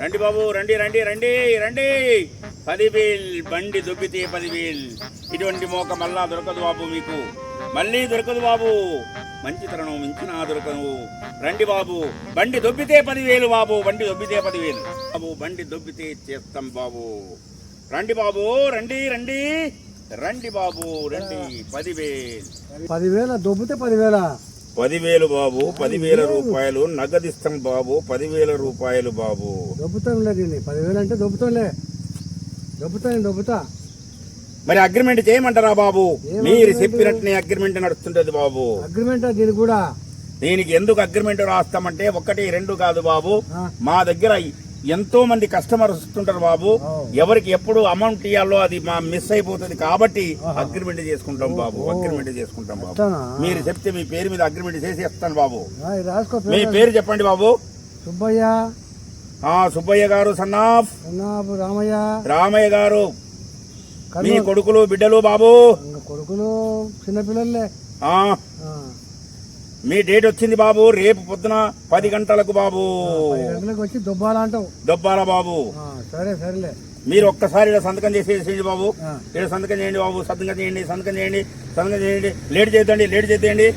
రండి బాబు రండి రండి రండి రండి. పదివేల్ బండి దొబ్బితే పదివేల్. ఇటువంటి మోక మళ్ళా దొరకదు బాబు మీకు. మళ్ళీ దొరకదు బాబు. మంచితనం మించినా దొరకదు. రండి బాబు బండి దొబ్బితే పదివేలు బాబు బండి దొబ్బితే పదివేలు. బాబు బండి దొబ్బితే చేస్తాం బాబు. రండి బాబు రండి రండి రండి బాబు రండి పదివేలు. పదివేల దొబ్బితే పదివేల? పదివేలు బాబు పదివేల రూపాయలు నగదిస్తాం బాబు పదివేల రూపాయలు బాబు. దొబ్బుతాంలే దీన్ని. పదివేలు అంటే దొబ్బుతాంలే దొబ్బుతాను దొబ్బుతా. మరి అగ్రిమెంట్ చేయమంటారా బాబు? మీరు? చెప్పినట్టునే అగ్రిమెంట్ నడుస్తుంటది బాబు. అగ్రిమెంట్ దీనికి కూడా? దీనికి ఎందుకు అగ్రిమెంట్ రాస్తామంటే ఒకటి రెండు కాదు బాబు. మా దగ్గర ఎంతో మంది కస్టమర్స్ వస్తుంటారు బాబు. ఎవరికి ఎప్పుడు అమౌంట్ ఇవ్వాలో అది మా మిస్ అయిపోతుంది కాబట్టి అగ్రిమెంట్ చేసుకుంటాం బాబు అగ్రిమెంట్ చేసుకుంటాం బాబు? మీరు చెప్తే మీ పేరు మీద అగ్రిమెంట్ చేసి ఇస్తాను బాబు మీ పేరు. చెప్పండి బాబు. సుబ్బయ్య. సుబ్బయ్య గారు సన్నాఫ్ రామయ్య. రామయ్య గారు. మీ కొడుకులు బిడ్డలు బాబు. కొడుకులు చిన్నపిల్లలే. మీ డేట్ వచ్చింది బాబు రేపు పొద్దున పది గంటలకు బాబు. వచ్చి దుబ్బాలంటావు దొబ్బాల బాబు. సరే సరేలే. మీరు ఒక్కసారి ఇలా సంతకం చేసేసేయండి బాబు. ఇక్కడ సంతకం చేయండి బాబు సంతకం చేయండి సంతకం చేయండి సంతకం చేయండి. లేట్ చేయొద్దండి లేట్ చేయండి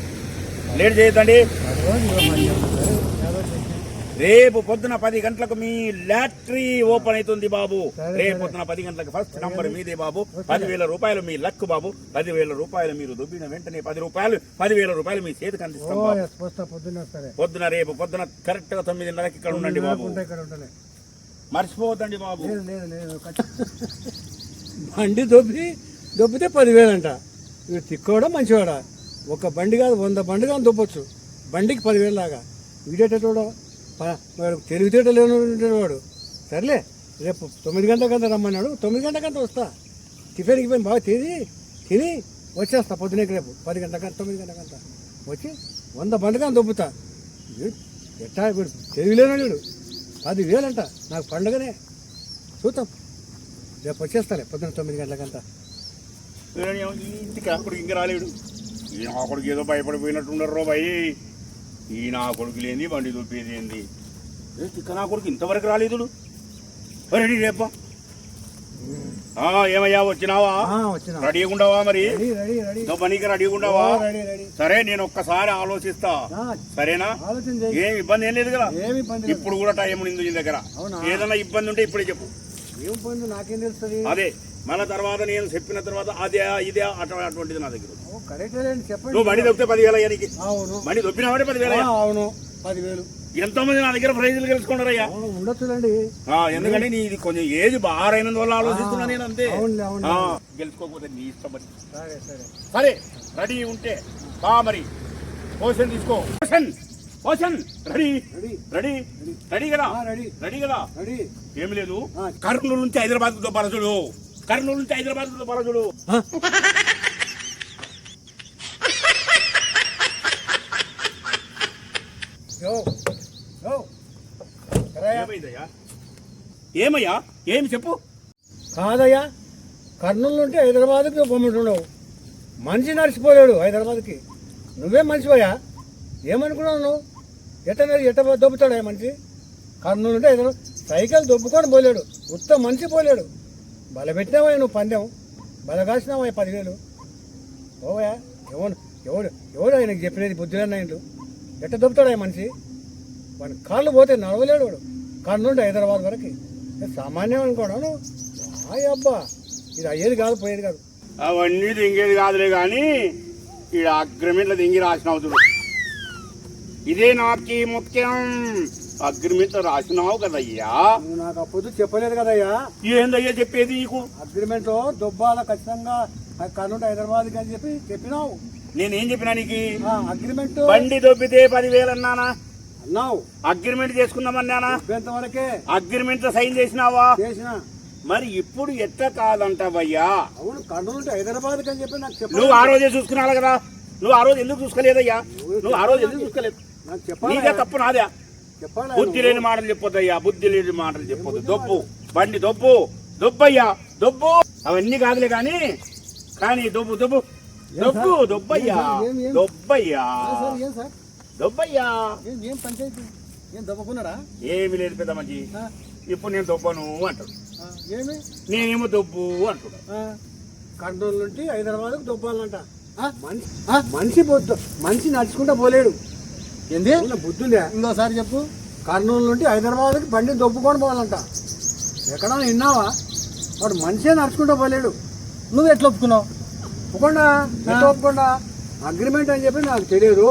లేట్ చేయొద్దండి పది రోజులు ఇవ్వ మరి. సరే, ఏదో చేసి. రేపు పొద్దున పది గంటలకు మీ లాటరీ ఓపెన్ అవుతుంది బాబు. రేపు. పొద్దున పది గంటలకు ఫస్ట్ నంబర్ మీదే బాబు. పదివేల రూపాయలు మీ లక్ బాబు. పదివేల రూపాయలు మీరు దుబ్బిన వెంటనే పది రూపాయలు పదివేల రూపాయలు మీ చేతికి అందిస్తాం పొద్దున రేపు పొద్దున కరెక్ట్గా తొమ్మిదిన్నరకి ఇక్కడ ఉండండి బాబు. మర్చిపోవద్దండి బాబు. లేదు లేదు లేదు బండి దొబ్బి దొబ్బితే పదివేలు అంట వీడు తిక్కోడా మంచివాడా? ఒక బండి కాదు వంద బండి కానీ దొబ్బొచ్చు. బండికి పదివేలు లాగా. వీడేటోడు? వాడు తెలివితేట లేని వాడు. సర్లే రేపు తొమ్మిది గంటలకంతా రమ్మన్నాడు. తొమ్మిది గంటలకంతా వస్తా. టిఫిన్కి పోయి బాగా తిని తిని వచ్చేస్తా పొద్దునకి రేపు. పది గంటలకంతా తొమ్మిది గంటలకంతా వచ్చి వంద బండి దొబ్బుతా. వీడు ఎట్టా వీడు తెలివిలేనాడు వీడు. పదివేలంట నాకు పండుగనే. చూద్దాం. రేపు వచ్చేస్తాలే పొద్దున తొమ్మిది గంటలకంతా ఇంటికి అప్పుడు ఇంక రాలేడు. ఈ ఏదో భయపడిపోయినట్టున్నారు భయ్ ఈ నా కొడుకు లేని బండి దొబ్బేది ఏంది? తిక్క నా కొడుకు ఇంతవరకు రాలేదు రెడీ రేపా. ఏమయ్యా వచ్చినావా? రెడీగా ఉండవా మరి? Ready ready ready. పనికి రెడీగా ఉండవా రెడీ రెడీ. సరే నేను ఒక్కసారి ఆలోచిస్తా. సరేనా? ఏం ఇబ్బంది ఏం లేదు కదా. ఇప్పుడు కూడా టైం ఉంది నీ దగ్గర? ఏదైనా ఇబ్బంది ఉంటే ఇప్పుడే చెప్పు. ఏం ఇబ్బంది? నాకేం తెలుస్తుంది? అదే. మళ్ళా తర్వాత నేను చెప్పిన తర్వాత అదే ఇదే అటు అటువంటిది నా దగ్గర నువ్వు బండి దొబ్బితే పదివేల అయ్యానికి బండి దొబ్బినావాడే పదివేల అవును పదివేలు. ఎంతో మంది నా దగ్గర ప్రైజులు గెలుచుకున్నారయ్యా. ఉండొచ్చులేండి. ఎందుకంటే నీ ఇది కొంచెం ఏజ్ బారైనందువల్ల ఆలోచిస్తున్నా నేను అంతే. గెలుచుకోకపోతే నీ ఇష్టం సరే సరే. సరే రెడీ ఉంటే బా మరి. పోషన్ తీసుకో. Potion potion ready. Ready. Ready. కదా? రెడీ. రెడీ కదా? రెడీ. ఏం లేదు. కర్నూలు నుంచి హైదరాబాద్ పరచుడు. కర్నూలు నుంచి హైదరాబాద్ పరచుడు ఏమయ్యా? ఏమి చెప్పు? కాదయ్యా కర్నూలు నుండి హైదరాబాద్కి పొమ్మంటున్నావు మనిషి నడిచిపోయాడు హైదరాబాద్కి. నువ్వే మనిషిపోయా ఏమనుకున్నావు నువ్వు? ఎట్ట ఎట్ట దొబ్బుతాడా మనిషి? కర్నూలు నుండి హైదరాబాద్ సైకిల్ దొబ్బుకొని పోలేడు. ఉత్త మనిషి పోలేడు. బలపెట్టినావా నువ్వు పందెం? బలగాసినావా పదివేలు? ఓవయా ఎవడు ఎవడు ఎవడు ఆయనకు చెప్పినది బుద్ధిలేని ఆయనలు ఎట్ట దొబ్బుతాడా మనిషి? వాడి కాళ్ళు పోతే నడవలేడు వాడు. కర్నూలు హైదరాబాద్ వరకు. సామాన్యం అనుకోవడం హాయ్ అబ్బా. ఇది అయ్యేది కాదు పోయేది కాదు. అవన్నీ దింగేది కాదులే కానీ ఈ అగ్రిమెంట్లో దింగి రాసిన అవుతుడు ఇదే నాకి ముఖ్యం. అగ్రిమెంట్ రాసినావు కదయ్యా? నువ్వు నాకు అప్పుడు చెప్పలేదు కదయ్యా. ఏందయ్యా చెప్పేది నీకు? అగ్రిమెంట్లో దొబ్బాల ఖచ్చితంగా కర్నూలు హైదరాబాద్ అని చెప్పి చెప్పినావు. నేనేం చెప్పినా నీకు? అగ్రిమెంట్ బండి దొబ్బితే పదివేలు అన్నానా? అన్నావు. అగ్రిమెంట్ చేసుకుందామన్నానా? చెప్పేంత వరకే అగ్రిమెంట్ సైన్ చేసినావా? చేసిన. మరి ఇప్పుడు ఎట్ట కాదంటావయ్యా? అవును కర్నూలు హైదరాబాద్ అని చెప్పి నాకు నువ్వు చెప్పాలి ఆ రోజే చూసుకున్నావు కదా? నువ్వు ఆ రోజు ఎందుకు చూసుకోలేదయ్యా? నువ్వు ఆ రోజు ఎందుకు చూసుకోలేదు? నీదే తప్పు నాదే. బుద్ధి లేని మాటలు చెప్పొద్దయ్యా బుద్ధి లేని మాటలు చెప్పొద్దు. దొబ్బు బండి దొబ్బు దొబ్బయ్యా దొబ్బు. అవన్నీ కాదులే కానీ కానీ దొబ్బు దొబ్బు. దొబ్బు దొబ్బయ్యా? దొబ్బయ్యా. దొబ్బయ్యా. ఏం ఏం పంచాయతీ? ఏం దొబ్బకున్నాడా? ఏమి లేదు పెద్ద మంచి? ఇప్పుడు నేను దొబ్బను అంటాడు. ఏమి? నేనేమో దొబ్బు అంటున్నాడు ఆ, కర్నూలు నుండి హైదరాబాద్కు దొబ్బాలంట. మనిషి మనిషి నడుచుకుంటా పోలేడు. ఏంది? ఏమన్నా బుద్ధి ఉందా ఇంకోసారి చెప్పు. కర్నూలు నుండి హైదరాబాద్కి బండి దొబ్బుకొని పోవాలంట. ఎక్కడా విన్నావా? వాడు మనిషే నడుచుకుంటూ పోలేడు. నువ్వు ఎట్లా ఒప్పుకున్నావు? ఒప్పుకుండా? ఎట్లా ఒప్పుకుండా? అగ్రిమెంట్ అని చెప్పి నాకు తెలియదు.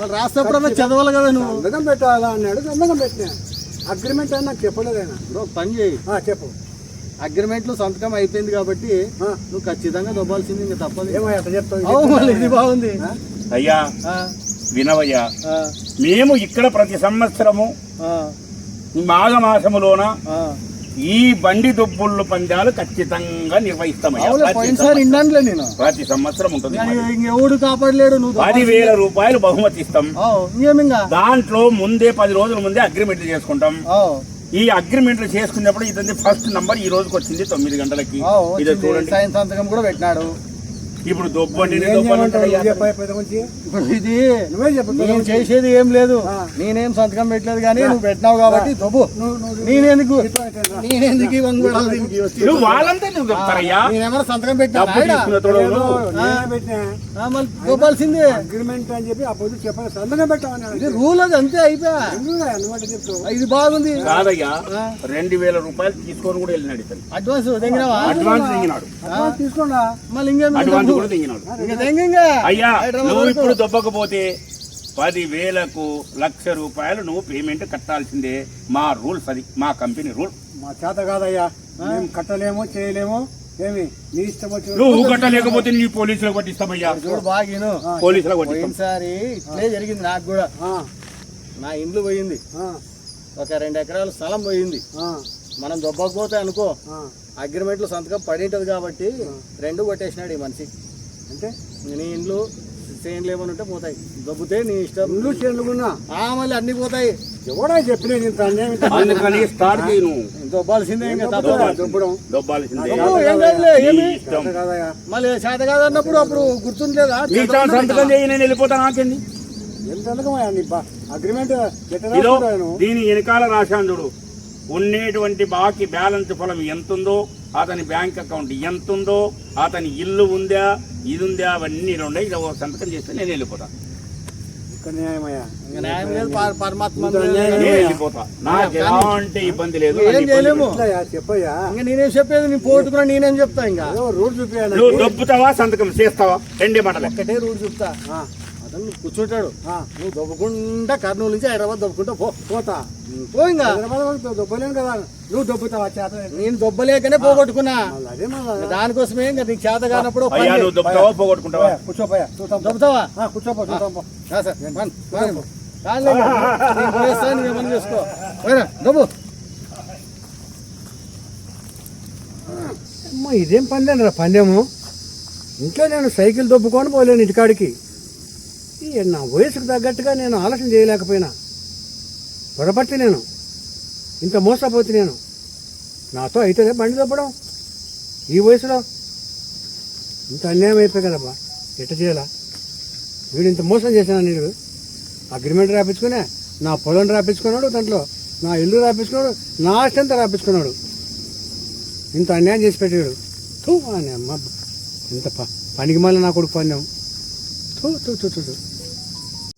మరి రాసేప్పుడన్నా చదవాలి కదా నువ్వు? సంతకం పెట్టాలా అన్నాడు. సంతకం పెట్టినా. అగ్రిమెంట్ అని నాకు చెప్పలేదు ఆయన. పని చేయి. ఆ, చెప్పు. అగ్రిమెంట్లో సంతకం అయిపోయింది కాబట్టి నువ్వు ఖచ్చితంగా దొబ్బాల్సింది ఇంకా తప్పదు. ఏమో అట్లా చెప్తావు? ఇది బాగుంది? అయ్యా ఆ, వినవయ్యా. ఆ, మేము ఇక్కడ ప్రతి సంవత్సరము మాఘమాసములోన. ఈ బండి దొబ్బుళ్ళు పందాలు ఖచ్చితంగా నిర్వహిస్తామయ్యా. అవులే ప్రతి సంవత్సరం. ఉంటుంది ఇంకెవడు కాపాడలేడు పదివేల రూపాయలు బహుమతి ఇస్తాం. దాంట్లో ముందే పది రోజుల ముందే అగ్రిమెంట్లు చేసుకుంటాం. ఈ అగ్రిమెంట్లు చేసుకున్నప్పుడు ఇతని ఫస్ట్ నంబర్ ఈ రోజుకి వచ్చింది తొమ్మిది గంటలకి. ఇది. చూడండి. సంతకం కూడా పెట్టినాడు. ఇప్పుడు ఇది నేను. చేసేది ఏం లేదు. నేనేం సంతకం పెట్టలేదు కానీ నువ్వు పెట్టినావు కాబట్టి దొబ్బు. నేనెందుకు? నువ్వు వాళ్ళంతా నువ్వు చెప్తారయ్యా నేనేమన్నా సంతకం పెట్టినా? తీసుకున్న మళ్ళీ దొబ్బాల్సిందే. అగ్రిమెంట్ అని చెప్పి ఆ పొద్దు చెప్పాలి. సంతకం పెట్టామని ఇది రూల్ అది అంతే అయిపోయా? ఇది బాగుంది. కాదయ్యా. రెండు వేల రూపాయలు తీసుకొని కూడా వెళ్ళినాడు అడ్వాన్స్ అడ్వాన్స్ తీసుకోండా? మళ్ళీ ఇంకేం కూడా అయ్యా నువ్వు. ఇప్పుడు దొబ్బకపోతే పది వేలకు లక్ష రూపాయలు నువ్వు పేమెంట్ కట్టాల్సిందే. మా రూల్స్ అది మా కంపెనీ రూల్ మా చేత కాదయ్యా. మేము కట్టలేము చేయలేము. ఏమి? నీ ఇష్టం వచ్చి నువ్వు కట్టలేకపోతే నీ పోలీసులకు పట్టిస్తామయ్యా. చూడు బాగిను. పోలీసులకు పట్టిస్తాం. పోయినసారి ఇట్లే జరిగింది నాకు కూడా. నా ఇండ్లు పోయింది. ఒక రెండు ఎకరాల స్థలం పోయింది. మనం దొబ్బకపోతే అనుకో. అగ్రిమెంట్లో సంతకం పడి ఉంటది కాబట్టి రెండు కొట్టేసినాడు ఈ మనిషి. అంటే నీ ఇండ్లు చేనులు ఏమైనా ఉంటే పోతాయి. దొబ్బితే నీ ఇష్టం. ఇల్లు చెల్లుకున్నా ఆ మళ్ళీ అన్ని పోతాయి. ఎవడా చెప్పలేదు ఇంత అన్యాయం ఇంత అందుకని స్టార్ట్ దొబ్బాల్సిందే మళ్ళీ చేత కాదన్నప్పుడు అప్పుడు గుర్తుండలేదా సంతకం చేయి నేను వెళ్ళిపోతాను నాకేంది? అగ్రిమెంట్ దీని వెనకాల రాశాను చూడు. ఉండేటువంటి బాకీ బ్యాలెన్స్ ఫలం ఎంత ఉందో అతని బ్యాంక్ అకౌంట్ ఎంత ఉందో అతని ఇల్లు ఉందా ఇది ఉందా అవన్నీ ఉన్నాయి ఇది ఒక సంతకం చేస్తే నేను వెళ్ళిపోతాను ఇక్కడ న్యాయమయ్యా ఇంకా న్యాయం లేదు పర- పరమాత్మ ఇంత లేదు. అన్యాయం నేను వెళ్ళిపోతా. నాకు ఎలాంటి ఇబ్బంది లేదు చెప్పయ్యా. ఇంకా నేనేం చెప్పేది? పోగొట్టుకున్నా నేనేం చెప్తా ఇంకా? చూపించాను నువ్వు దొబ్బుతావా సంతకం చేస్తావా? రెండే మాటలే. ఒక్కటే రూట్ చెప్తా. నువ్వు కూర్చుంటాడు. నువ్వు దొబ్బకుండా కర్నూలు నుంచి హైదరాబాద్ దొబ్బుకుంటా పో పోతా. పో ఇంకా హైదరాబాద్ దొబ్బలేను కదా. నువ్వు దొబ్బుతావా చేత? నేను దొబ్బలేకనే పోగొట్టుకున్నా. అదే దానికోసమే ఇంకా నీకు చేత కానప్పుడు పోగొట్టుకుంటావా? పోయా, కూర్చోపోయా. దొబ్బుతావా? ఆ, కూర్చోపో చూద్దాం నువ్వు ఏమన్నా చేసుకో. పోయిరా దొబ్బు. అమ్మ ఇదేం పందెం రా పందెము? ఇంట్లో నేను సైకిల్ దొబ్బుకొని పోలేను ఇంటికాడికి. నా వయసుకు తగ్గట్టుగా నేను ఆలోచన చేయలేకపోయినా. పొరపట్టి నేను ఇంత మోసపోతే నేను నాతో అయితే బండి దొబ్బడం ఈ వయసులో ఇంత అన్యాయం అయిపోయి కదబ్బా ఎట్ట చేయాలా? వీడు ఇంత మోసం చేశాను నేను అగ్రిమెంట్ రాపించుకునే నా పొలం రాపించుకున్నాడు దాంట్లో నా ఇల్లు రాపించుకున్నాడు నా ఆస్తి రాపించుకున్నాడు. ఇంత అన్యాయం చేసి పెట్టాడు తూ అని అమ్మ ఇంత ప పనికి మళ్ళీ నా కొడుకు పన్నాం తూ తూ తూ తూ.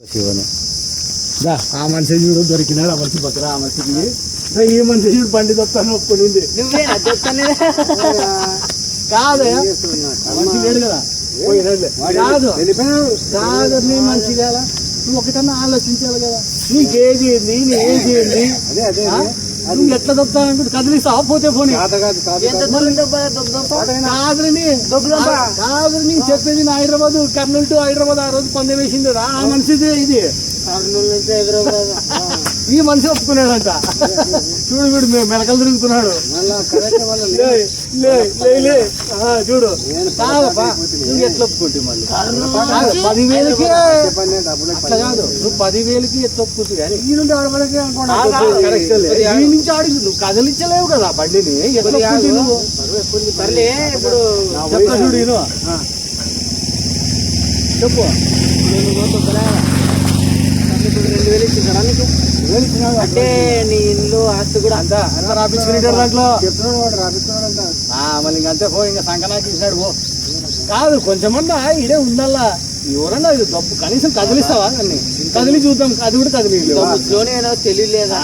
శివను. ఆ మనిషి చూడు దొరికినాడు ఆ మనిషి పక్కన ఆ మనిషికి ఈ మనిషి చూడు బండి తొప్పాను ఒప్పుకునింది కాదు. మనిషి లేడు కదా. కాదు. కాదు నీ మనిషి కదా? నువ్వు ఒకటన్నా ఆలోచించాలి కదా. నీకు ఏది? ఏంది నీ ఏది ఏంది? అదే అదే? నువ్వు ఎట్లా దొప్పుతానంటే కదిలిస్తావా పోతే పోనీ. కాదు కాదు కాదు కాదుని కాదుని చెప్పేది నా హైదరాబాద్ కర్నూలు టు హైదరాబాద్ ఆ రోజు పందెం వేసింది ఆ మనిషిదే ఇది. ఈ మనిషి ఒప్పుకున్నాడంట. చూడు వీడు మె- మెలకలు తిరుగుతున్నాడు. చూడు. నువ్వు ఎట్లా ఒప్పుకుంటే మళ్ళీ? పదివేలకి అట్లా కాదు. నువ్వు పదివేలకి ఎట్లా ఒప్పుకుంటు కానీ? ఈ నుండి ఆడపడకే అనుకోండి కరెక్ట్ ఈ నుంచి ఆడి నువ్వు కదిలించలేవు కదా బండిని. ఎట్లా నువ్వు? ఇప్పుడు చెప్తా చూడు. చెప్పు. ఇప్పుడు రెండు వేలు ఇచ్చిందా నీకు? వేలు ఇచ్చినావు కదా. అంటే నీ ఇల్లు ఆస్తి కూడా అంతా అంతా రాపించుకునేటారు దాంట్లో. చెప్తున్నాడు వాడు మళ్ళీ ఇంక అంతే పో ఇంకా సంకనాకి ఇచ్చినాడు పో. కాదు కొంచెమన్నా ఇడే ఉండాలా ఎవరన్నా ఇది డబ్బు కనీసం కదిలిస్తావా నన్ను కదిలి చూద్దాం అది కూడా కదిలి తెలియలేదా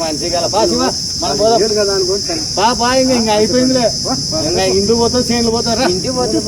మంచిగా బా శివ మనం. బా బా ఇంకా ఇంకా అయిపోయిందిలే ఇంకా ఇంటికి పోతాం చేనులు పోతారా ఇంటికి పోతే